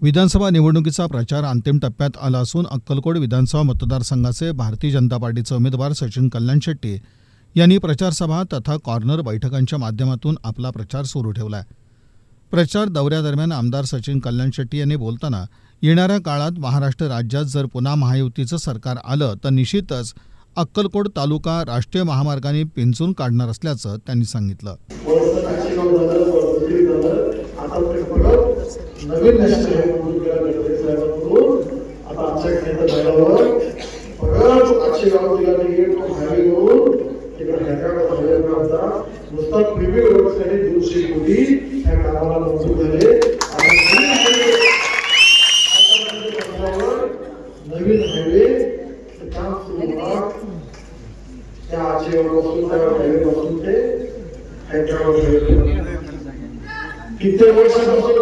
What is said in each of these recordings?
विधानसभा निवडणुकीचा प्रचार अंतिम टप्प्यात आला असून अक्कलकोट विधानसभा मतदारसंघाचे भारतीय जनता पार्टीचे उमेदवार सचिन कल्याण शेट्टी यांनी प्रचारसभा तथा कॉर्नर बैठकांच्या माध्यमातून आपला प्रचार सुरू ठेवला आहे प्रचार दौऱ्यादरम्यान आमदार सचिन कल्याण शेट्टी यांनी बोलताना येणाऱ्या काळात महाराष्ट्र राज्यात जर पुन्हा महायुतीचं सरकार आलं तर निश्चितच अक्कलकोट तालुका राष्ट्रीय महामार्गाने पिंचून काढणार असल्याचं त्यांनी सांगितलं. परत नवीन नॅशनल करून आता आमच्या खेळात झाल्यावर परत आठशे गाव दिला नाही तो हायवे घेऊन तिकडे हेकाडा हायवेचा नुसता प्रीमियर रोडसाठी दोनशे कोटी त्या कामाला मंजूर झाले. नवीन हायवे काम सुरू होणार. त्या आशेपासून त्या हायवेपासून ते हैदराबाद कित्येक वर्षापासून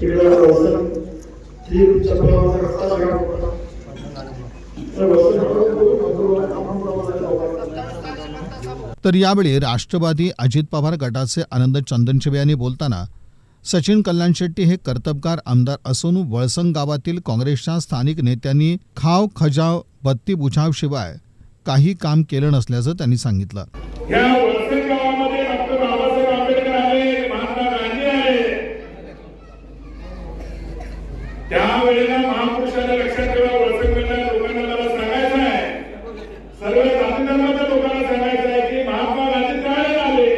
तिकडे होता. तर तर यावेळी राष्ट्रवादी अजित पवार गटाचे आनंद चंदनशिवे यांनी बोलताना सचिन कल्याण शेट्टी हे कर्तबगार आमदार असून वळसंग गावातील काँग्रेसच्या स्थानिक नेत्यांनी खाव खजाव बत्ती बुझावशिवाय काही काम केलं नसल्याचं त्यांनी सांगितलं. या वसई गावामध्ये डॉक्टर बाबासाहेब आंबेडकर आले महात्मा गांधी आले. त्यावेळेला महापुरुषाला लक्षात ठेवा वसईमधल्या लोकांना मला सांगायचं आहे. सर्व जाती धर्माच्या लोकांना सांगायचं आहे की महात्मा गांधी त्यावेळेला आले.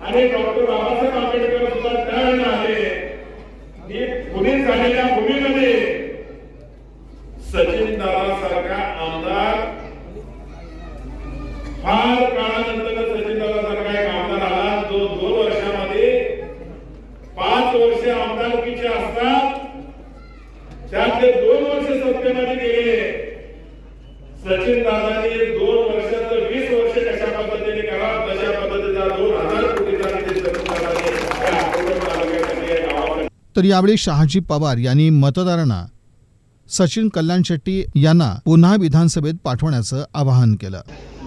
आणि डॉक्टर बाबासाहेब आंबेडकर सुद्धा त्यावेळेला आले. की पुणे झालेल्या भूमीमध्ये सचिन दादा सारखा आमदार फार काळानंतर सचिनदादा सारखा एक आमदार आला जो दोन वर्षामध्ये पाच वर्ष आमदारकीचे असतात. त्यातले दोन वर्ष सत्तेमध्ये गेले सचिन दादानी दोन वर्षाचं वीस वर्ष कशा पद्धतीने करा तशा पद्धतीचा दोन हजार कोटीचा तर यावेळी शहाजी पवार यांनी मतदारांना सचिन कल्याण शेट्टी यांना पुन्हा विधानसभेत पाठवण्याचं आवाहन केलं.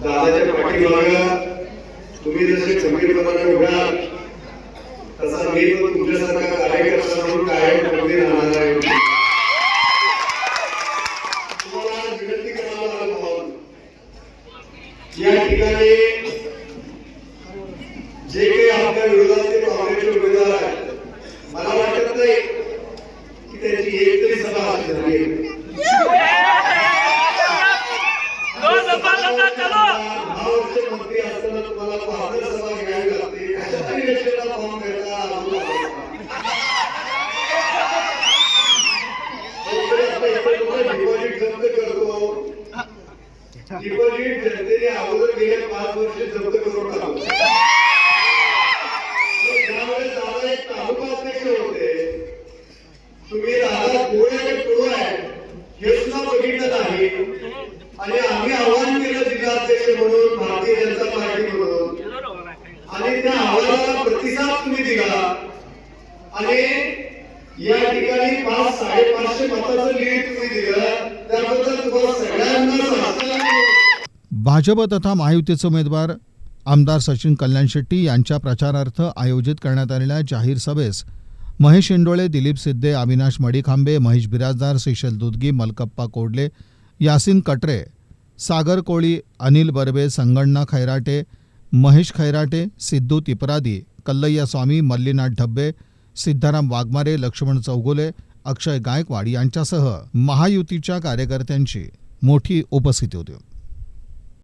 दादाच्या पाठीमागं तुम्ही जसे खंबीरपणाने उभ्या तसा मी पण तुमच्यासारखा कार्यकर्ता म्हणून कायम खंबीर राहणार आहे तुम्हाला विनंती करायला. या ठिकाणी जे काही आपल्या विरोधातले काँग्रेसचे उमेदवार आहेत मला वाटत नाही की त्यांची एक तरी सभा आज झाली आहे. दहा वर्ष मंत्री असताना तुम्हाला बहात्तर सभा घ्यावी लागते अशा करता डिपॉझिट जप्त करतो डिपॉझिट जनतेने अगोदर गेल्या पाच वर्ष जप्त करून दादा एक तालुका अध्यक्ष होते तुम्ही दादा कोण कोण आहे हे सुद्धा बघितलं नाही आणि आम्ही आव्हान केलं जिल्हाध्यक्ष म्हणून भारतीय जनता पार्टी म्हणून आणि त्या आव्हानाला प्रतिसाद तुम्ही दिला आणि या ठिकाणी पाच साडेपाचशे मताचं लीड तुम्ही दिलं. त्याबद्दल तुम्हाला सगळ्यांना भाजप तथा महायुतीचे उमेदवार आमदार सचिन कल्याण शेट्टी यांच्या प्रचारार्थ आयोजित करण्यात आलेल्या जाहीर सभेस महेश इंडोळे दिलीप सिद्धे अविनाश मडीखांबे महेश बिराजदार सेशल दुदगी मलकप्पा कोडले यासिन कटरे सागर कोळी अनिल बर्वे संगण्णा खैराटे महेश खैराटे सिद्धू तिपरादी कल्लय्या स्वामी मल्लीनाथ ढब्बे सिद्धाराम वाघमारे लक्ष्मण चौगोले अक्षय गायकवाड यांच्यासह महायुतीच्या कार्यकर्त्यांची मोठी उपस्थिती होती.